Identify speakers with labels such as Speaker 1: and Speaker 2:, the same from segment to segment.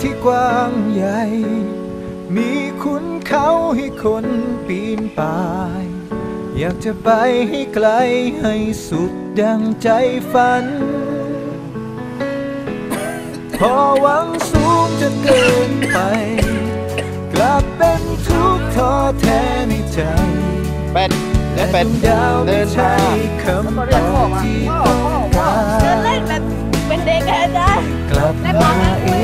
Speaker 1: ที่กว้างใหญ่ มีขุนเขาให้คนปีนป่าย อยากจะไปให้ไกลให้สุดดังใจฝัน พอหวังสูงจนเกินไป กลับเป็นทุกข์ท้อแท้ในใจ
Speaker 2: เป็ด
Speaker 1: และ
Speaker 2: เป็ด
Speaker 1: ดาว
Speaker 2: เดิ
Speaker 1: ไม่
Speaker 2: น
Speaker 1: ใช่
Speaker 2: ทาง
Speaker 1: คำตอบที่ต้องกา
Speaker 3: เดิน
Speaker 1: ร
Speaker 3: เล่นแบบเป็นเด็กกันนะ
Speaker 1: กลับมาเองกาย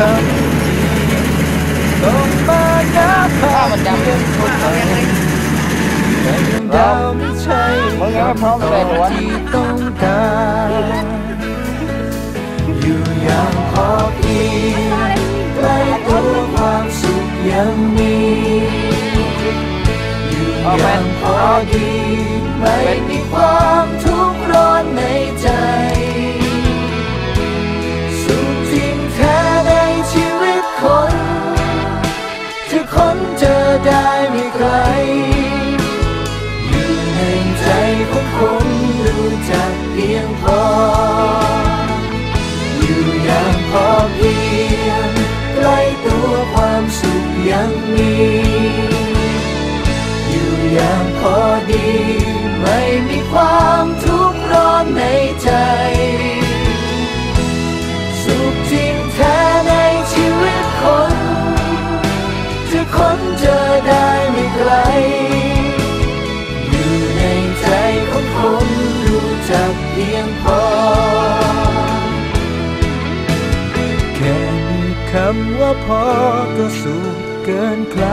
Speaker 1: ดต้องทำต้องมาหน้าพาเพียงคนไปแต่ยังดาวไม่ใช่
Speaker 2: มึงยังพร้อมเลยหัว
Speaker 1: ที่ต้องการอยู่อย่างพอเพียงใกล้ตัวความสุขยังมีอยู่อย่างพอดีไม่มีความ คนรู้จักเพียงพอ อยู่อย่างพอเพียงใกล้ตัวความสุขยังมี จะเพียงพอ แค่มีคำว่าพอก็สุขเกินใคร